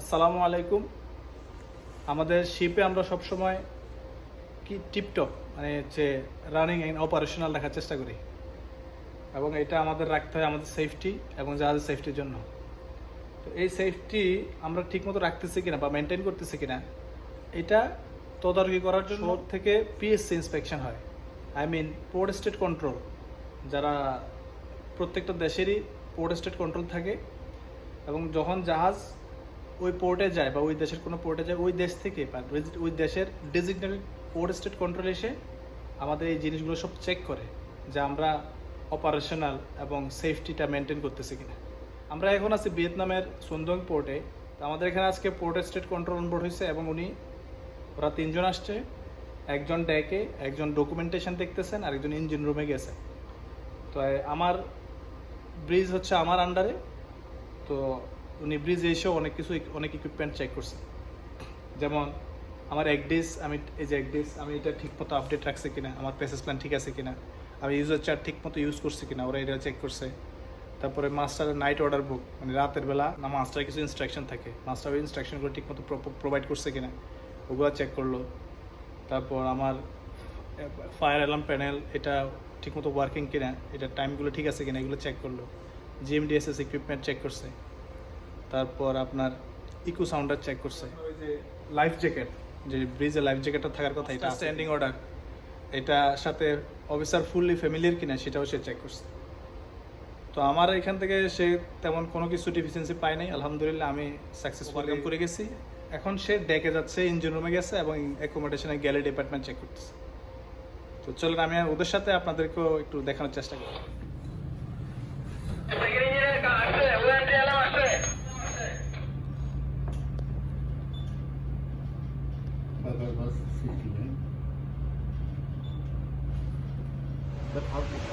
আসসালামু আলাইকুম। আমাদের শিপে আমরা সবসময় কি টিপটপ মানে হচ্ছে রানিং অ্যান্ড অপারেশনাল রাখার চেষ্টা করি। এবং এটা আমাদের রাখতে হয় আমাদের সেফটি এবং জাহাজের সেফটির জন্য। তো এই সেফটি আমরা ঠিকমতো রাখতেছি কিনা বা মেনটেন করতেছি কিনা এটা তদারকি করার জন্য থেকে পিএসসি ইন্সপেকশন হয়। I mean port state control যারা প্রত্যেকটা দেশেরই পোর্ট স্টেট কন্ট্রোল থাকে এবং যখন জাহাজ ওই পোর্টে যায় বা ওই দেশের কোনো পোর্টে যায়, ওই দেশ থেকে বা ওই- দেশের ডেজিগনেটেড পোর্ট স্টেট কন্ট্রোল এসে আমাদের এই জিনিসগুলো সব চেক করে যে আমরা অপারেশনাল এবং সেফটিটা মেনটেন করতেছি কিনা। আমরা এখন আছি ভিয়েতনামের সুন্দং পোর্টে তো আমাদের এখানে আজকে port state control on board হয়েছে এবং উনি, ওরা তিনজন আসছে। একজন ডেকে একজন ডকুমেন্টেশন দেখতেছেন আর একজন ইঞ্জিন রুমে গেছে। তো আমার ব্রিজ হচ্ছে আমার আন্ডারে তো উনি ব্রিজে এসেও অনেক কিছু অনেক ইকুইপমেন্ট চেক করছে। যেমন, আমার এক ডিস আমি, এই যে এক ডিস আমি এটা ঠিক মতো আপডেট রাখছে কিনা, আমার প্যাসেজ প্ল্যান ঠিক আছে কিনা, আমি ইউজার চার্ট ঠিক মতো ইউজ করছি কিনা, ওরা এটা চেক করছে। তারপরে মাস্টারের নাইট অর্ডার বুক মানে রাতের বেলা না মাস্টারের কিছু ইনস্ট্রাকশন থাকে মাস্টার ওই ইনস্ট্রাকশনগুলো ঠিক মতো প্রোভাইড করছে কিনা, ওগুলো চেক করল। তারপর আমার ফায়ার অ্যালার্ম প্যানেল এটা ঠিকমতো ওয়ার্কিং কিনা, এটা টাইমগুলো ঠিক আছে কিনা, এগুলো চেক করল। জিএমডিএসএস ইকুইপমেন্ট চেক করছে। তারপর আপনার ইকো সাউন্ডার চেক করছে। ওই যে লাইফ জ্যাকেট যে ব্রিজে লাইফ জ্যাকেটটা থাকার কথা এটা স্ট্যান্ডিং অর্ডার এটা সাথে অফিসার ফুললি ফ্যামিলির কিনা সেটাও সে চেক করছে। তো আমার এখান থেকে সে তেমন কোনো কিছু ডিফিসিয়েন্সি পায় নাই। আলহামদুলিল্লাহ আমি সাকসেসফুল কাম করে গেছি। এখন সে ডেকে যাচ্ছে ইঞ্জিন রুমে গেছে এবং অ্যাকোমোডেশনের গ্যালি ডিপার্টমেন্ট চেক করতেছে। তো চলুন আমি ওদের সাথে আপনাদেরকেও একটু দেখানোর চেষ্টা করি। Brother was 69.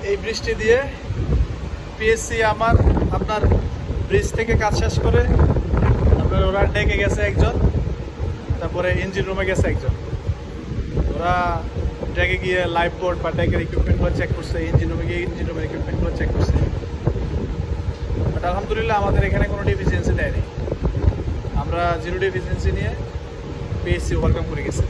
এই বৃষ্টি দিয়ে পিএসসি আমার, আপনার ব্রিজ থেকে কাজ শেষ করে আপনার ওরা ডেকে গেছে একজন, তারপরে ইঞ্জিন রুমে গেছে একজন। ওরা ডেকে গিয়ে লাইফ বোর্ড বা ডেকের ইকুইপমেন্টগুলো চেক করছে ইঞ্জিন রুমে গিয়ে ইঞ্জিন রুমের ইকুইপমেন্টগুলো চেক করছে। বাট আলহামদুলিল্লাহ আমাদের এখানে কোনো ডিফিসিয়েন্সি দেয়নি। আমরা জিরো ডিফিসিয়েন্সি নিয়ে পিএসসি ওয়েলকাম করে গেছি।